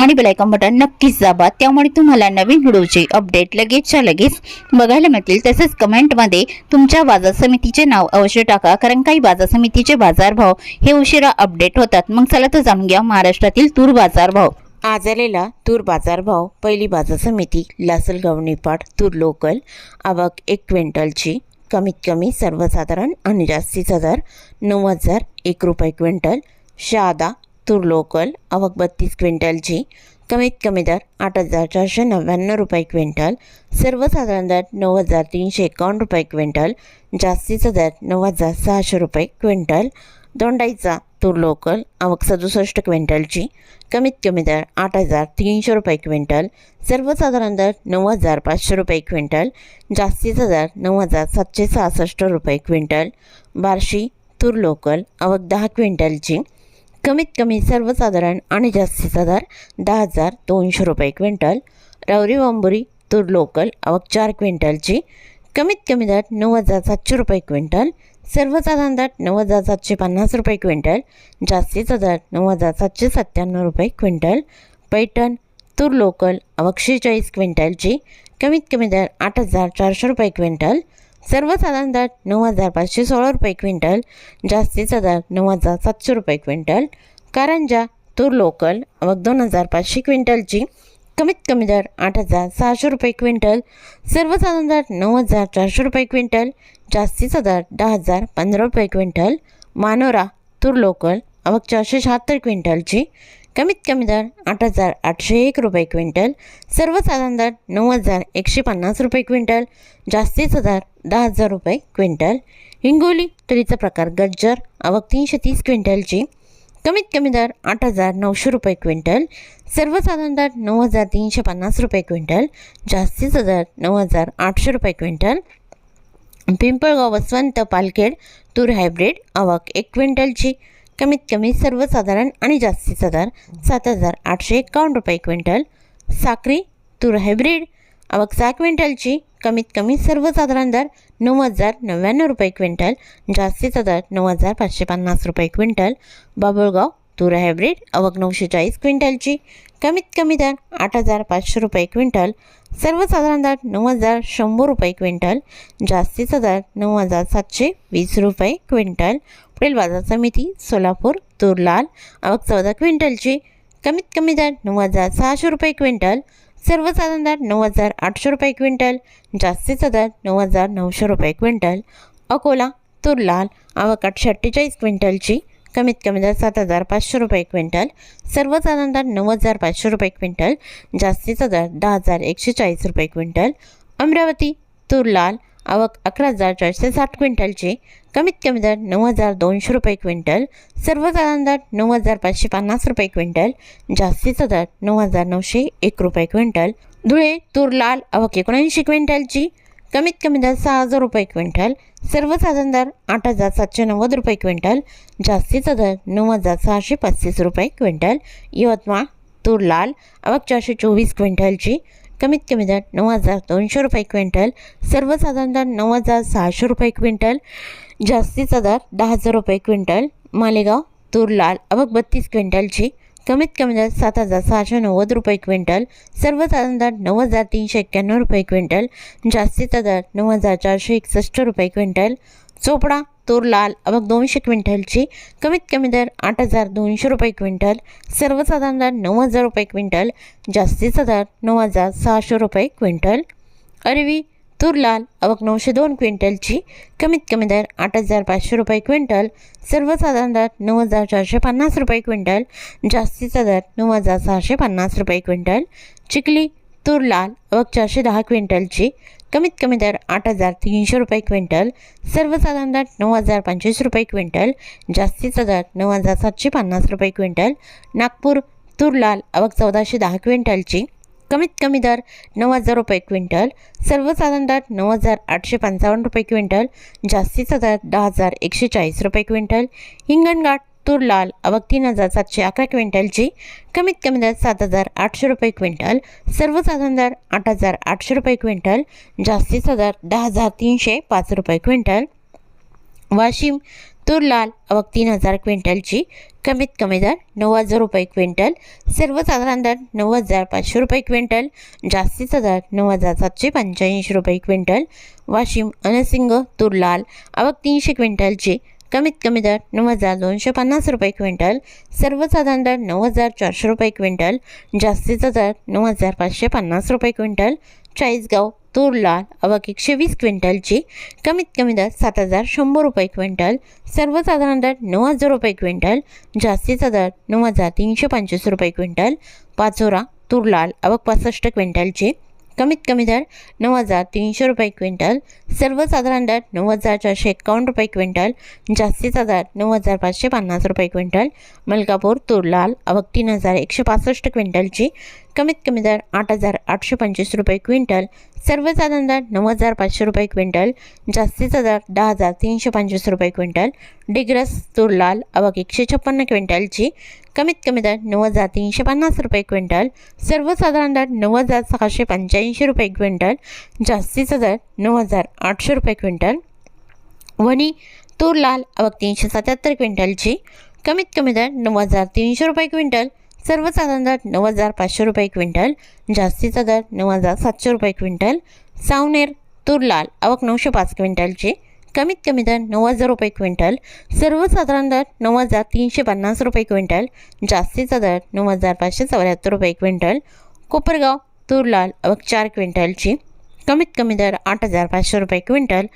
आणि bell icon button नक्कीच दाबा. त्यामुळे तुम्हाला नवीन व्हिडिओचे अपडेट लगेचच्या लगेच बघायला मिळतील. तसेच कमेंटमध्ये तुमच्या बाजार समितीचे नाव अवश्य टाका. कारण काही बाजार समितीचे बाजारभाव हे उशिरा अपडेट होतात. मग चला तर जाणून घ्या महाराष्ट्रातील तूर बाजारभाव आज आलेला तूर बाजारभाव पहिली बाजार समिती लासलगाव निपाट तूर लोकल. आवक एक क्विंटलची. कमीत कमी सर्वसाधारण आणि जास्तीचा हजार नऊ हजार एक रुपये क्विंटल. शहादा तूर लोकल आवक बत्तीस क्विंटलची कमीत कमी दर आठ हजार चारशे नव्याण्णव रुपये क्विंटल सर्वसाधारण दर नऊ हजार तीनशे एकावन्न रुपये क्विंटल जास्तीचा दर नऊ हजार सहाशे रुपये क्विंटल दोंडाईचा तूर लोकल आवक सदुसष्ट क्विंटलची कमीत कमी दर आठ हजार तीनशे रुपये क्विंटल सर्वसाधारण दर नऊ हजार पाचशे रुपये क्विंटल जास्तीचा दर नऊ हजार सातशे सहासष्ट रुपये क्विंटल बार्शी तूर लोकल आवक दहा क्विंटलची कमीत कमी सर्वसाधारण आणि जास्तीचा दर दहा हजार दोनशे रुपये क्विंटल. रावरी वांबुरी तूर लोकल आवक चार क्विंटलची. कमीत कमी दर नऊ हजार सातशे रुपये क्विंटल. सर्वसाधारण दर नऊ हजार सातशे पन्नास रुपये क्विंटल. जास्तीचा दर नऊ हजार सातशे सत्त्याण्णव रुपये क्विंटल. पैठण तूर लोकल आवक शेहेचाळीस क्विंटलची. कमीत कमी दर आठ हजार चारशे रुपये क्विंटल. सर्वसाधारण दर नऊ हजार पाचशे सोळा रुपये क्विंटल जास्तीचा दर नऊ हजार सातशे रुपये क्विंटल. कारंजा तूर लोकल आवक दोन हजार पाचशे क्विंटलची कमीत कमी दर आठ हजार सहाशे रुपये क्विंटल सर्वसाधारण दर नऊ हजार चारशे रुपये क्विंटल जास्तीचा दर दहा हजार पंधरा रुपये क्विंटल. मानोरा तूर लोकल अवघ चारशे शहात्तर क्विंटलची कमीत कमी दर आठ हजार आठशे एक रुपये क्विंटल सर्वसाधारण दर नऊ हजार एकशे पन्नास रुपये क्विंटल जास्तीचा दर दहा हजार रुपये क्विंटल. हिंगोली तुरीचा प्रकार गज्जर आवक तीनशे तीस क्विंटलची. कमीत कमी दर आठ हजार नऊशे रुपये क्विंटल. सर्वसाधारण दर नऊ हजार तीनशे पन्नास रुपये क्विंटल. जास्तीचा दर नऊ हजार आठशे रुपये क्विंटल. पिंपळगाव वसवंत पालखेड तूर हायब्रिड आवक एक क्विंटलची. कमीत कमी सर्वसाधारण आणि जास्तीचा दर सात हजार आठशे एकावन्न रुपये क्विंटल. साक्री तूर हायब्रिड आवक सहा क्विंटलची. कमीत कमी सर्वसाधारण दर नऊ हजार नव्याण्णव रुपये क्विंटल जास्तीचा दर नऊ हजार पाचशे पन्नास रुपये क्विंटल बाबुळगाव तूर हायब्रिड अवघ नऊशे चाळीस क्विंटलची. कमीत कमी दर आठ हजार पाचशे रुपये क्विंटल सर्वसाधारण दर नऊ हजार शंभर रुपये क्विंटल जास्तीचा दर नऊ हजार सातशे वीस रुपये क्विंटल. पुढील बाजार समिती सोलापूर तूर लाल चौदा क्विंटलची. कमीत कमी दर नऊ हजार सहाशे रुपये क्विंटल सर्वसाधारण दर नऊ हजार आठशे रुपये क्विंटल जास्तीचा दर नऊ हजार नऊशे रुपये क्विंटल. अकोला तूर लाल आवक अठ्ठेचाळीस क्विंटलची कमीत कमी दर सात हजार पाचशे रुपये क्विंटल. सर्वसाधारण दर नऊ हजार पाचशे रुपये क्विंटल जास्तीचा दर दहा हजार एकशे चाळीस रुपये क्विंटल. अमरावती तूर लाल आवक अकरा हजार चारशे साठ क्विंटलची. कमीत कमी दर नऊ हजार दोनशे रुपये क्विंटल. सर्वसाधारण दर नऊ हजार पाचशे पन्नास रुपये क्विंटल. जास्तीचा दर नऊ हजार नऊशे एक रुपये क्विंटल. धुळे तूर लाल आवक एकोणऐंशी क्विंटलची. कमीत कमी दर सहा हजार रुपये क्विंटल. सर्वसाधारण दर आठ हजार सातशे नव्वद रुपये क्विंटल. जास्तीचा दर नऊ हजार सहाशे पस्तीस रुपये क्विंटल. यवतमाळ तूर लाल आवक चारशे चोवीस क्विंटलची. कमीत कमी दर नऊ हजार दोनशे रुपये क्विंटल सर्वसाधारण दर नऊ हजार सहाशे रुपये क्विंटल जास्तीचा दर दहा हजार रुपये क्विंटल मालेगाव तूर लाल आवक बत्तीस क्विंटलची कमीत कमी दर सात हजार सहाशे नव्वद रुपये क्विंटल सर्वसाधारण दर नऊ हजार तीनशे एक्क्याण्णव रुपये क्विंटल जास्तीचा दर नऊ हजार चारशे एकसष्ट रुपये क्विंटल चोपडा तूर लाल आवक दोनशे क्विंटलची कमीत कमी दर आठ हजार दोनशे रुपये क्विंटल सर्वसाधारण दर नऊ हजार रुपये क्विंटल जास्तीचा दर नऊ हजार सहाशे रुपये क्विंटल. अरवी तूर लाल आवक नऊशे दोन क्विंटलची कमीत कमी दर आठ हजार पाचशे रुपये क्विंटल सर्वसाधारण दर नऊ हजार चारशे पन्नास रुपये क्विंटल जास्तीचा दर नऊ हजार सहाशे पन्नास रुपये क्विंटल. चिखली तूर लाल व चारशे दहा क्विंटलची कमीत कमी दर आठ हजार तीनशे रुपये क्विंटल सर्वसाधारण दर नऊ हजार पंचवीस रुपये क्विंटल जास्तीचा दर नऊ हजार सातशे पन्नास रुपये क्विंटल नागपूर तूर लाल अवक चौदाशे दहा क्विंटलची कमीत कमी दर नऊ हजार रुपये क्विंटल सर्वसाधारण दर नऊ हजार आठशे पंचावन्न रुपये क्विंटल जास्तीचा दर दहा हजार एकशे चाळीस रुपये क्विंटल हिंगणघाट तूर लाल आवक तीन हजार सातशे अकरा क्विंटलची कमीत कमी दर सात हजार आठशे रुपये क्विंटल सर्वसाधारण दर आठ हजार आठशे रुपये क्विंटल जास्तीचा दर दहा हजार तीनशे पाच रुपये क्विंटल. वाशिम तूर लाल आवक तीन हजार क्विंटलची कमीत कमी दर नऊ हजार रुपये क्विंटल सर्वसाधारण दर नऊ हजार पाचशे रुपये क्विंटल जास्तीचा दर नऊ हजार सातशे पंच्याऐंशी रुपये क्विंटल. वाशिम अनसिंग तूर लाल आवक तीनशे क्विंटलची कमीत कमी दर नऊ हजार दोनशे पन्नास रुपये क्विंटल सर्वसाधारण दर नऊ हजार चारशे रुपये क्विंटल जास्तीचा दर नऊ हजार पाचशे पन्नास रुपये क्विंटल चाळीसगाव तूर लाल आवक एकशे वीस क्विंटलची कमीत कमी दर सात हजार शंभर रुपये क्विंटल सर्वसाधारण दर नऊ हजार रुपये क्विंटल जास्तीचा दर नऊ हजार तीनशे पंचवीस रुपये क्विंटल पाचोरा तूर लाल आवक पासष्ट क्विंटलची कमीत कमी दर नऊ हजार तीनशे रुपये क्विंटल सर्वसाधारण दर नऊ हजार चारशे एकावन्न रुपये क्विंटल जास्तीचा दर नऊ हजार पाचशे पन्नास रुपये क्विंटल मलकापूर तुरलाल आवक तीन हजार एकशे पासष्ट क्विंटलची कमीत कमी दर आठ हजार आठशे पंचवीस रुपये क्विंटल सर्वसाधारण दर नऊ हजार पाचशे रुपये क्विंटल जास्तीचा दर दहा हजार तीनशे पंचवीस रुपये क्विंटल डिग्रस तूर लाल एकशे छप्पन्न क्विंटलची कमीत कमी दर नऊ हजार तीनशे पन्नास रुपये क्विंटल सर्वसाधारण दर नऊ हजार सहाशे पंच्याऐंशी रुपये क्विंटल जास्तीचा दर नऊ हजार आठशे रुपये क्विंटल. वणी तूर लाल आवक तीनशे सत्याहत्तर क्विंटलची कमीत कमी दर नऊ हजार तीनशे रुपये क्विंटल सर्वसाधारण दर नऊ हजार पाचशे रुपये क्विंटल जास्तीचा दर नऊ हजार सातशे रुपये क्विंटल सावनेर तूर लाल आवक नऊशे पाच क्विंटलची कमीत कमी दर नऊ हजार रुपये क्विंटल सर्वसाधारण दर नऊ हजार तीनशे पन्नास रुपये क्विंटल जास्तीचा दर नऊ हजार पाचशे चौऱ्याहत्तर रुपये क्विंटल कोपरगाव तूर लाल आवक चार क्विंटलची कमीत कमी दर आठ हजार पाचशे रुपये क्विंटल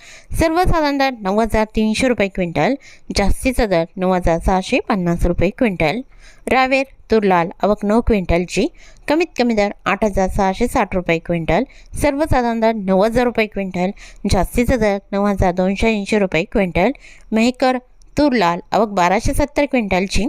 सर्वसाधारण दर नऊ हजार तीनशे रुपये क्विंटल जास्तीचा दर नऊ हजार सहाशे पन्नास रुपये क्विंटल. रावेर तूर लाल आवक नऊ क्विंटलची कमीत कमी दर आठ हजार सहाशे साठ रुपये क्विंटल सर्वसाधारण दर नऊ हजार रुपये क्विंटल जास्तीचा दर नऊ हजार दोनशे ऐंशी रुपये क्विंटल. मेहकर तूर लाल आवक बाराशे सत्तर क्विंटलची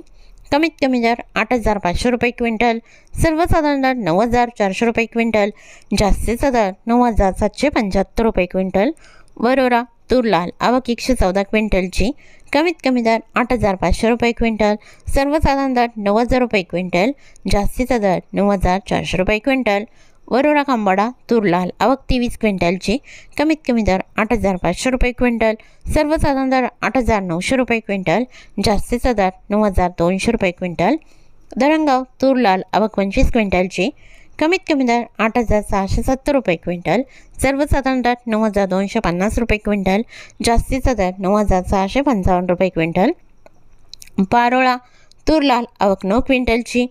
कमीत कमी दर आठ हजार पाचशे रुपये क्विंटल सर्वसाधारण दर नऊ हजार चारशे रुपये क्विंटल जास्तीचा दर नऊ हजार सातशे पंच्याहत्तर रुपये क्विंटल वरोरा तूर लाल आवक एकशे चौदा क्विंटलची कमीत कमी दर आठ हजार पाचशे रुपये क्विंटल सर्वसाधारण दर नऊ हजार रुपये क्विंटल जास्तीचा दर नऊ हजार चारशे रुपये क्विंटल वरोरा खांबाडा तूर लाल आवक तेवीस क्विंटलची कमीत कमी दर आठ हजार पाचशे रुपये क्विंटल. सर्वसाधारण दर आठ हजार नऊशे रुपये क्विंटल. जास्तीचा दर नऊ हजार दोनशे रुपये क्विंटल. दरंगाव तूर लाल आवक पंचवीस क्विंटलची कमीत कमी दर आठ हजार सहाशे सत्तर रुपये क्विंटल. सर्वसाधारण दर नऊ हजार दोनशे पन्नास रुपये क्विंटल. जास्तीचा दर नऊ हजार सहाशे पंचावन्न रुपये क्विंटल. पारोळा तूर लाल आवक नऊ क्विंटलची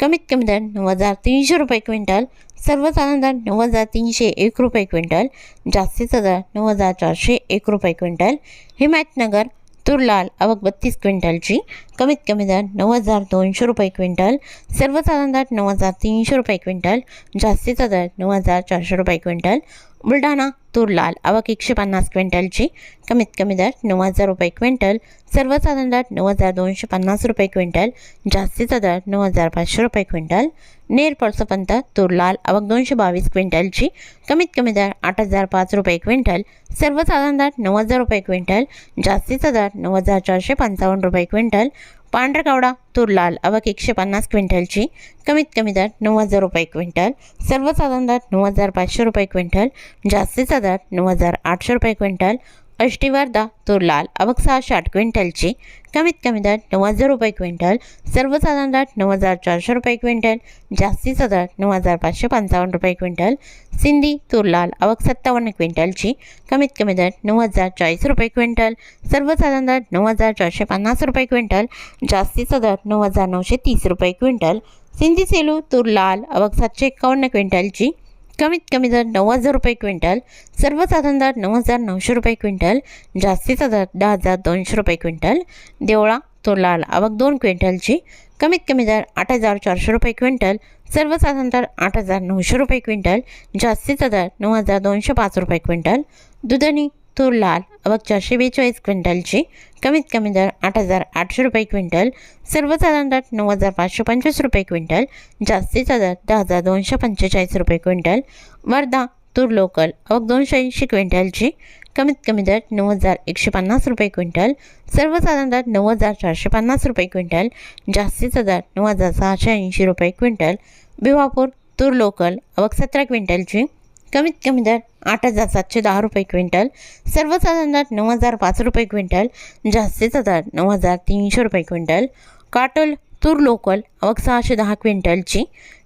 कमीत कमी दर नऊ हजार तीनशे रुपये क्विंटल. सर्वसाधारण दर नऊ हजार तीनशे एक रुपये क्विंटल जास्तीचा दर नऊ हजार चारशे एक रुपये क्विंटल. हिमायतनगर तुरलाल आवक बत्तीस क्विंटलची कमीत कमी दर नऊ हजार दोनशे रुपये क्विंटल. सर्वसाधारण दर नऊ हजार तीनशे रुपये क्विंटल जास्तीचा दर नऊ हजार चारशे रुपये क्विंटल. बुलढाणा तूर लाल आवक एकशे पन्नास क्विंटलची. कमीत कमी दर नऊ हजार रुपये क्विंटल. सर्वसाधारण दर नऊ हजार दोनशे पन्नास रुपये क्विंटल. जास्तीचा दर नऊ हजार पाचशे रुपये क्विंटल. नेर पळसपंत तूर लाल आवक दोनशे बावीस क्विंटलची. कमीत कमी दर आठ हजार पाच रुपये क्विंटल. सर्वसाधारण दर नऊ हजार रुपये क्विंटल. जास्तीचा दर नऊ हजार चारशे पंचावन्न रुपये क्विंटल. पांढरगावडा तूर लाल आवक एकशे पन्नास क्विंटलची कमीत कमी दर नऊ हजार रुपये क्विंटल सर्वसाधारण दर नऊ हजार पाचशे रुपये क्विंटल जास्तीचा दर नऊ हजार आठशे रुपये क्विंटल अष्टीवर्धा तूर लाल आवक सहा साठ क्विंटलची. कमीत कमी दर नऊ हजार रुपये क्विंटल. सर्वसाधारण दर नऊ हजार चारशे रुपये क्विंटल. जास्तीचा दर नऊ हजार पाचशे पंचावन्न रुपये क्विंटल. सिंधी तूर लाल अवक सत्तावन्न क्विंटलची. कमीत कमी दर नऊ हजार चाळीस रुपये क्विंटल. सर्वसाधारण दर नऊ हजार चारशे पन्नास रुपये क्विंटल. जास्तीचा दर नऊ हजार नऊशे तीस रुपये क्विंटल. सिंधी सेलू तूर लाल अवक सातशे एकावन्न क्विंटलची. कमीत कमी दर नऊ हजार रुपये क्विंटल सर्वसाधारण दर नऊ हजार नऊशे रुपये क्विंटल जास्तीचा दर दहा हजार दोनशे रुपये क्विंटल देवळा तो लाल आवक दोन क्विंटलची कमीत कमी दर आठ हजार चारशे रुपये क्विंटल सर्वसाधारण दर आठ हजार नऊशे रुपये क्विंटल जास्तीचा दर नऊ हजार दोनशे पाच रुपये क्विंटल दुधनी तूर लाल अवक चारशे बेचाळीस क्विंटलची. कमीत कमी दर आठ हजार आठशे रुपये क्विंटल. सर्वसाधारण दर नऊ हजार पाचशे पंचवीस रुपये क्विंटल. जास्तीचा दर दहा हजार दोनशे पंचेचाळीस रुपये क्विंटल. वर्धा तूर लोकल. अवघ दोनशे ऐंशी क्विंटलची. कमीत कमी दर नऊ हजार एकशे पन्नास रुपये क्विंटल. सर्वसाधारण दर नऊ हजार चारशे पन्नास रुपये क्विंटल. जास्तीचा दर नऊ हजार सहाशे ऐंशी रुपये क्विंटल. भिवापूर तूर लोकल. अवघ सतरा क्विंटलची. कमीत कमी दर आठ हजार सातशे दहा रुपये क्विंटल सर्वसाधारण दर नऊ हजार पाच रुपये क्विंटल जास्तीचा दर नऊ हजार तीनशे रुपये क्विंटल. काटोल तूर लोकल अवक सहाशे दहा क्विंटलची.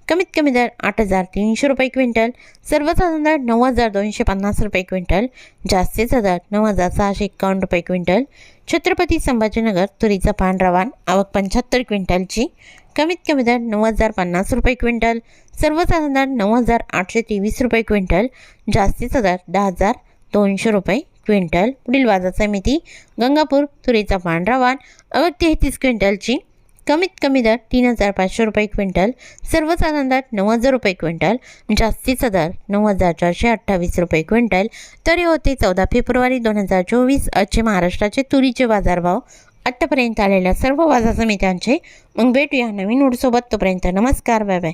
कमीत कमी दर आठ हजार तीनशे रुपये क्विंटल सर्वसाधारण दर नऊ हजार दोनशे पन्नास रुपये क्विंटल जास्तीचा दर नऊ हजार सहाशे एक्कावन्न रुपये क्विंटल. छत्रपती संभाजीनगर तुरीचा पांढरा वाण आवक पंच्याहत्तर क्विंटलची. कमीत कमी दर नऊ हजार पन्नास रुपये क्विंटल सर्वसाधारण दर नऊ हजार आठशे तेवीस रुपये क्विंटल जास्तीचा दर दहा हजार दोनशे रुपये क्विंटल. पुढील बाजार समिती गंगापूर तुरीचा पांढरा वाण तेहतीस क्विंटलची कमीत कमी दर तीन हजार पाचशे रुपये क्विंटल सर्वसाधारण दर नऊ हजार रुपये क्विंटल जास्तीचा दर नऊ हजार चारशे अठ्ठावीस रुपये क्विंटल. तरी होते चौदा फेब्रुवारी दोन हजार चोवीस आजचे महाराष्ट्राचे तुरीचे बाजारभाव आत्तापर्यंत आलेल्या सर्व वाजा समित्यांचे मग भेटूया नवीन उडसोबत. तोपर्यंत नमस्कार बाय बाय.